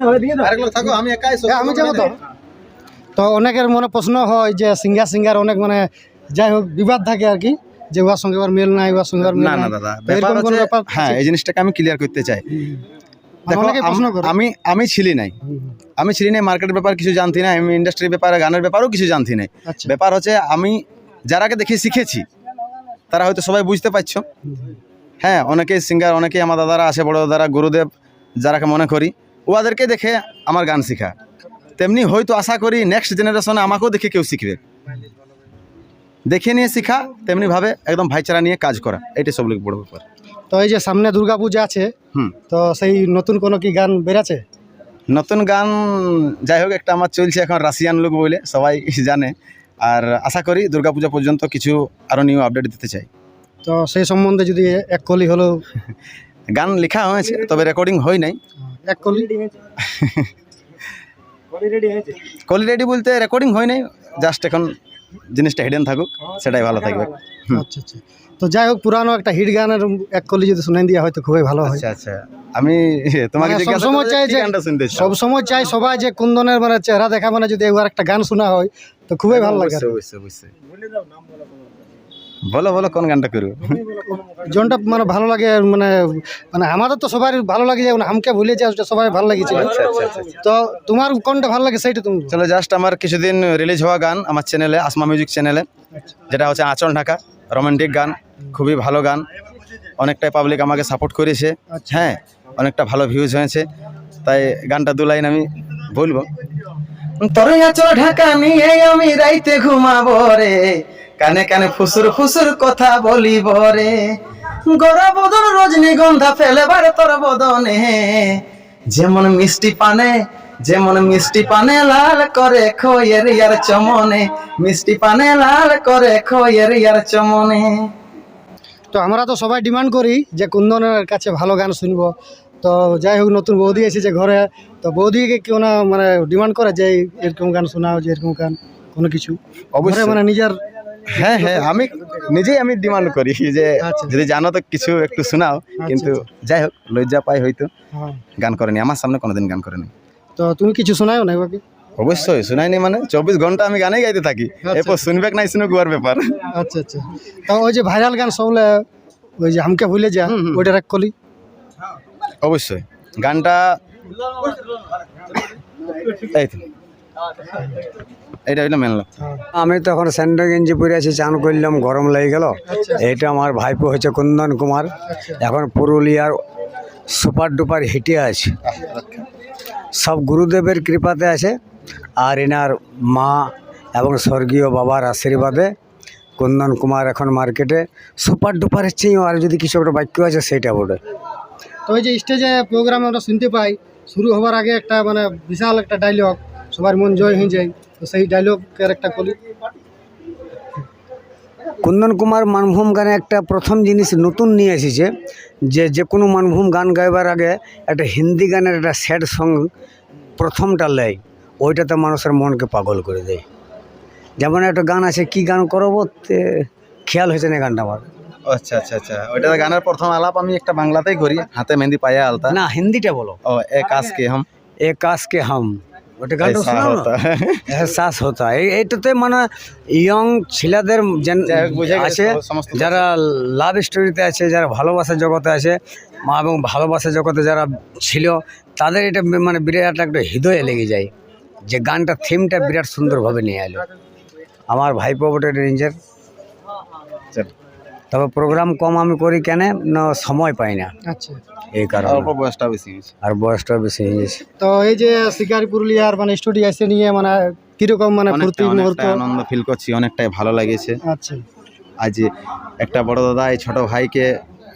আমি একাই হ্যাঁ, আমি যাব তো। তো অনেকের মনে প্রশ্ন হয় যে সিঙ্গার সিঙ্গার অনেক মানে যাই হোক বিবাদ থাকে আর কি যে উহার সঙ্গে ওর মেল নাই উহার সঙ্গে না না দাদা ব্যাপার হ্যাঁ এই জিনিসটাকে আমি ক্লিয়ার করতে চাই। মানে দেখো আম- করে। আমি আমি ছিলি নাই। আমি ছিলি নাই মার্কেটের ব্যাপার কিছু জানতি না আমি ইন্ডাস্ট্রির ব্যাপারে গানের ব্যাপারেও কিছু জানতি নাই। আচ্ছা। ব্যাপার হচ্ছে আমি যারাকে দেখে শিখেছি তারা হয়তো সবাই বুঝতে পারছ। হ্যাঁ অনেকেই সিঙ্গার অনেকেই আমার দাদারা আছে বড় দাদারা গুরুদেব যারাকে মনে করি ওদেরকে দেখে আমার গান শেখা। তেমনি হয়তো আশা করি নেক্সট জেনারেশনে আমাকেও দেখে কেউ শিখবে। দেখে নিয়ে শেখা তেমনিভাবে একদম ভাইচারা নিয়ে কাজ করা এটাই সব বড় ব্যাপার। তো এই যে সামনে দুর্গাপূজা আছে হুম। তো সেই নতুন কোনো কি গান বেরাছে নতুন গান যাই হোক একটা আমার চলছে এখন রাশিয়ান লোক বলে সবাই জানে। আর আশা করি দুর্গাপূজা পর্যন্ত কিছু আরও নিউ আপডেট দিতে চাই। তো সেই সম্বন্ধে যদি এক কলি হলেও গান লেখা হয়েছে তবে রেকর্ডিং হয় নাই। এক কলি কলি রেডি বলতে রেকর্ডিং হয় নাই জাস্ট এখন জিনিসটা হিডেন থাকুক সেটাই ভালো থাকবে। আচ্ছা আচ্ছা। তো যাই হোক পুরানো একটা হিট গানের এক কলি যদি শুনে দেওয়া হয় তো খুবই ভালো হয়। আচ্ছা আচ্ছা। আমি তোমাকে মানে জিজ্ঞাসা সবসময় চাই যে গানটা শুনতে চাও? সব সময় চাই সবাই যে কুন্দনের মানে চেহারা দেখা মানে যদি একবার একটা গান শোনা হয় তো খুবই ভালো লাগে। অবশ্যই, অবশ্যই, অবশ্যই। বলো বলো কোন গানটা করব? জনটা মানে ভালো লাগে মানে মানে আমাদের তো সবার ভালো লাগে যেমন আমাকে ভুলে যায় ওটা সবাই ভালো লাগেছিল আচ্ছা আচ্ছা আচ্ছা। তো তোমার কোনটা ভালো লাগে সেইটা তুমি চলো জাস্ট আমার কিছুদিন রিলিজ হওয়া গান আমার চ্যানেলে আসমা মিউজিক চ্যানেলে যেটা হচ্ছে আঁচল ঢাকা রোমান্টিক গান খুবই ভালো গান। অনেকটাই পাবলিক আমাকে সাপোর্ট করেছে। হ্যাঁ অনেকটা ভালো ভিউজ হয়েছে। তাই গানটা দু লাইন আমি বলব। তোর আঁচল ঢাকা নিয়ে আমি রাইতে ঘুমাবো রে। কানে কানে ফুসুর ফুসুর কথা বলিব রে। গোরা বদন রজনীগন্ধা ফেলেবার তোর বদনে। যেমন মিষ্টি পানে যেমন মিষ্টি পানে লাল করে খয়ের ইয়ার চমনে। মিষ্টি পানে লাল করে খয়ের ইয়ার চমনে। তো আমরা তো সবাই ডিমান্ড করি যে কুন্দনের কাছে ভালো গান শুনব। তো যাই হোক নতুন বৌদি এসেছে ঘরে। তো বৌদিকে কেউ না মানে ডিমান্ড করে যে এরকম গান শোনাও যে এরকম গান কোনো কিছু? অবশ্যই। মানে নিজের হ্যাঁ হ্যাঁ আমি নিজেই আমি ডিমান্ড করি যে আচ্ছা। যদি জানো তো কিছু একটু শোনাও কিন্তু যাই হোক লজ্জা পাই হয়তো। হ্যাঁ। গান করেনি আমার সামনে কোনোদিন গান করেনি। তো তুমি কিছু শোনাও না বাকি? অবশ্যই শোনাইনি মানে চব্বিশ ঘণ্টা আমি গানেই গাইতে থাকি। এরপর শুনবে নাই শুনুক ওর ব্যাপার। আচ্ছা আচ্ছা। তো ওই যে ভাইরাল গান সবলে ওই যে আমাকে ভুলে যা। ওইটা এক কলি? অবশ্যই। গানটা এই হইল মেনলো। আমি তো এখন স্যান্ডো গেঞ্জি পরে আছি চান করলাম গরম লেগে গেল। এটা আমার ভাইপো হচ্ছে কুন্দন কুমার। এখন পুরুলিয়ার সুপার ডুপার হিটে আছে। সব গুরুদেবের কৃপাতে আছে আর এনার মা এবং স্বর্গীয় বাবার আশীর্বাদে কুন্দন কুমার এখন মার্কেটে সুপার ডুপারের চেয়েও আর যদি কিছু একটা বাক্য আছে সেইটা বলে। তো ওই যে স্টেজে প্রোগ্রাম আমরা শুনতে পাই শুরু হবার আগে একটা মানে বিশাল একটা ডায়লগ সবার মন জয় হয়ে যায়। তো সেই ডায়লগের একটা করি। কুন্দন কুমার মানভূম গানে একটা প্রথম জিনিস নতুন নিয়ে এসেছে যে যে কোনো মানভূম গান গাইবার আগে একটা হিন্দি গানের একটা স্যাড সং প্রথমটা লেয় ওইটাতে মানুষের মনকে পাগল করে দেয়। যেমন একটা গান আছে কি গান করব তে খেয়াল হয়েছে না গানটা আমার? আচ্ছা আচ্ছা আচ্ছা। ওইটা গানের প্রথম আলাপ আমি একটা বাংলাতেই করি হাতে মেহেন্দি পায়ে আলতা। না হিন্দিটা বলো। ও এক আজকে হাম? এ কাজ কে হাম? ওটা গানটা শোনাও এহসাস হতো। এইটাতে মানে ইয়ং ছেলেদের আছে যারা লাভ স্টোরিতে আছে যারা ভালোবাসা জগতে আছে মা এবং ভালোবাসা জগতে যারা ছিল তাদের এটা মানে বিরাট একটা হৃদয়ে লেগে যায় যে গানটা থিমটা বিরাট সুন্দরভাবে নিয়ে এলো। আমার ভাইপো বটে রেঞ্জের তবে প্রোগ্রাম কম আমি করি কেন? না সময় পাই না। আচ্ছা। এই কারণে। অল্প বয়সটা বেশি হয়েছে। আর বয়সটা বেশি হয়ে গেছে। তো এই যে শিকারি পুরুলিয়ার মানে স্টুডিও এসে নিয়ে মানে কীরকম মানে ফুর্তি মুহূর্ত? আনন্দ ফিল করছি অনেকটাই ভালো লাগেছে। আচ্ছা। আজ একটা বড় দাদা এই ছোট ভাইকে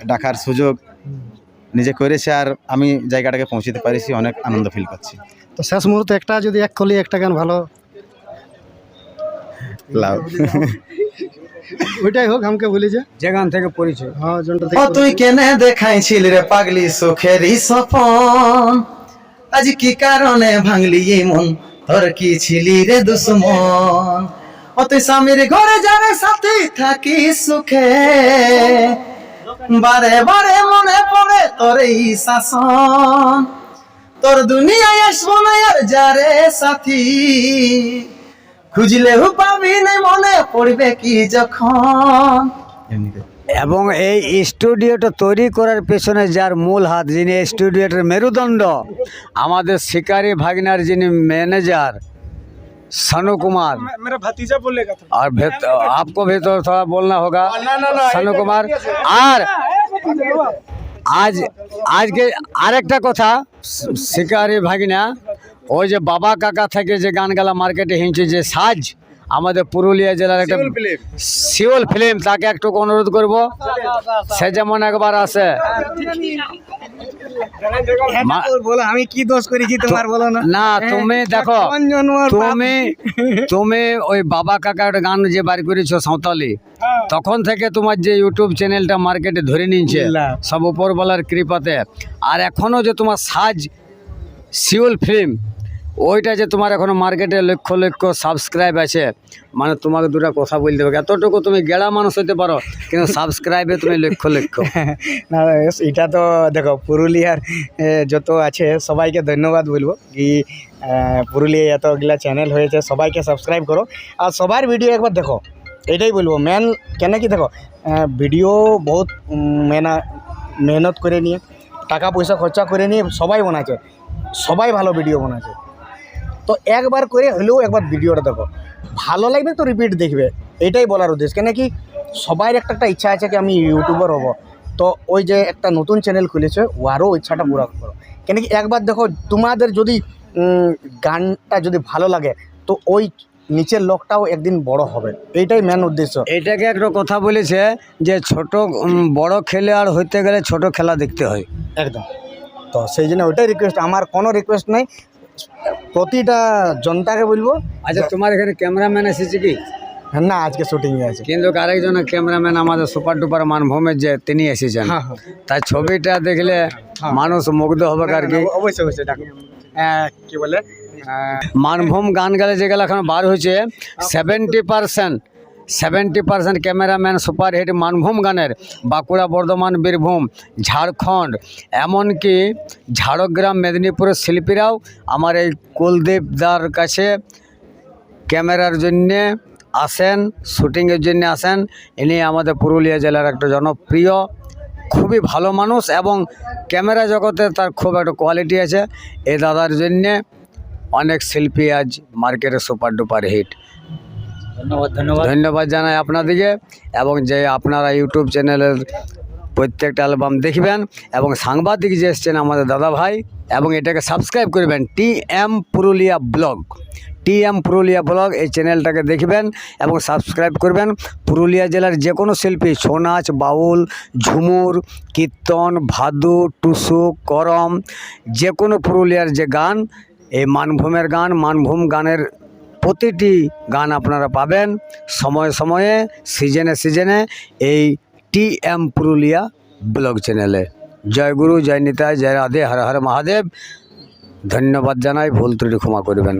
ডাকার সুযোগ নিজে করেছে আর আমি জায়গাটাকে পৌঁছতে পারিছি অনেক আনন্দ ফিল করছি। তো শেষ মুহূর্তে একটা যদি এক কলি একটা গান ভালো। লাভ ওইটাই হোক আমাকে ভুলে যা। যে গান থেকে পরিচয়। হ্যাঁ তুই কেনে দেখাইছিল রে পাগলি সুখেরই সপন আজ কি কারণে ভাঙলি এই মন? তোর কি ছিলি রে দুশ্মন? ও তুই স্বামীর ঘরে যাবে সাথে থাকি সুখে। বারে বারে মনে পড়ে তোর এই শাসন। তোর দুনিয়ায় আসব না আর যারে সাথী। খুঁজলেও পাবি না মনে পড়বে কি যখন এমনিতে এবং এই স্টুডিওটা তৈরি করার পেছনে যার মূল হাত যিনি এই স্টুডিওটার মেরুদণ্ড আমাদের শিকারি ভাগনার যিনি ম্যানেজার सनु कुमार मेरा भतीजा बोलेगा था और भेत, आपको भी तो थोड़ा बोलना होगा सनु कुमार और আজ আজকে আরেকটা কথা শিকারি ভাগিনা ওই যে বাবা কাকা থেকে যে গান গালা মার্কেটে হিঁচে যে সাজ আমাদের পুরুলিয়া জেলার একটা শিওল ফিল্ম। তাকে একটু অনুরোধ করব। সে যেমন একবার আসে মা- বলো আমি কি দোষ করেছি তোমার বলো না? না তুমি দেখো জন্মর পাপ? তুমি তুমি ওই বাবা কাকা একটা গান যে বার করেছ সাঁওতালি তখন থেকে তোমার যে ইউটিউব চ্যানেলটা মার্কেটে ধরে নিচ্ছে আল্লাহ। সব কৃপাতে। আর এখনও যে তোমার সাজ শিউল ফিল্ম ওইটা যে তোমার এখনও মার্কেটে লক্ষ লক্ষ সাবস্ক্রাইব আছে মানে তোমাকে দুটা কথা বলতে হবে। এতটুকু তুমি গেড়া মানুষ হতে পারো কিন্তু সাবস্ক্রাইবে তুমি লক্ষ লক্ষ। না এটা তো দেখো পুরুলিয়ার যত আছে সবাইকে ধন্যবাদ বলব কি আহ, পুরুলিয়ায় এতগুলা চ্যানেল হয়েছে সবাইকে সাবস্ক্রাইব করো। আর সবার ভিডিও একবার দেখো এটাই বলব মেন কেন কি দেখো ভিডিও বহুত মেনা মেহনত করে নিয়ে টাকা পয়সা খরচা করে নিয়ে সবাই বানাচ্ছে সবাই ভালো ভিডিও বানাচ্ছে। তো একবার করে হলেও একবার ভিডিওটা দেখো। ভালো লাগবে তো রিপিট দেখবে এটাই বলার উদ্দেশ্য। কেন কি সবাই একটা একটা ইচ্ছা আছে কি আমি ইউটিউবার হব। তো ওই যে একটা নতুন চ্যানেল খুলেছে ওয়ারও ইচ্ছাটা পুরো করো। কেন কি একবার দেখো তোমাদের যদি গানটা যদি ভালো লাগে তো ওই নিচের লোকটাও একদিন বড় হবে। এইটাই মেন উদ্দেশ্য। এটাকে একটা কথা বলেছে যে ছোট বড় খেলে আর হইতে গেলে ছোট খেলা দেখতে হয়। একদম। তো সেই জন্য ওইটাই রিকোয়েস্ট আমার কোনো রিকোয়েস্ট নাই। প্রতিটা জনতাকে বলব আচ্ছা তোমার এখানে ক্যামেরাম্যান এসেছে কি? না আজকে শুটিংয়ে আছে। কিন্তু আরেকজন ক্যামেরাম্যান আমাদের সুপার ডুপার মানভূমের যে তিনি এসেছেন। হ্যাঁ হ্যাঁ। তার ছবিটা দেখলে মানুষ মুগ্ধ হবে আর কি অবশ্যই অবশ্যই কি বলে? মানভূম গান গালে যেগুলো এখন বার হয়েছে seventy percent seventy percent cameraman superhit Manbhum গানের বাঁকুড়া বর্ধমান, বীরভূম, ঝাড়খণ্ড। এমনকি ঝাড়গ্রাম, মেদিনীপুরের শিল্পীরাও আমার এই কুলদীপ দার কাছে ক্যামেরার জন্যে আসেন, শুটিংয়ের জন্য আসেন। ইনি আমাদের পুরুলিয়া জেলার একটা জনপ্রিয়, খুবই ভালো মানুষ এবং ক্যামেরা জগতে তার খুব একটা কোয়ালিটি আছে। এই দাদার জন্যে অনেক শিল্পী আজ মার্কেটে সুপার ডুপার হিট ধন্যবাদ ধন্যবাদ। ধন্যবাদ জানাই আপনাদিকে এবং যে আপনারা ইউটিউব চ্যানেলের প্রত্যেকটা অ্যালবাম দেখবেন এবং সাংবাদিক যে এসছেন আমাদের দাদা ভাই এবং এটাকে সাবস্ক্রাইব করবেন T M Purulia blog. T M Purulia blog এই চ্যানেলটাকে দেখবেন এবং সাবস্ক্রাইব করবেন। পুরুলিয়া জেলার যে কোনো শিল্পী ছৌ নাচ বাউল, ঝুমুর, কীর্তন, ভাদু, টুসু, করম যে কোনো পুরুলিয়ার যে গান, এই মানভূমের গান, মানভূম গানের প্রতিটি গান আপনারা পাবেন। সময়ে সময়ে, সিজনে সিজনে এই টি এম পুরুলিয়া ব্লগ চ্যানেলে। জয় গুরু, জয় নিতাই, জয় রাধে, হর হর মহাদেব। ধন্যবাদ জানাই, ভুল ত্রুটি ক্ষমা করবেন।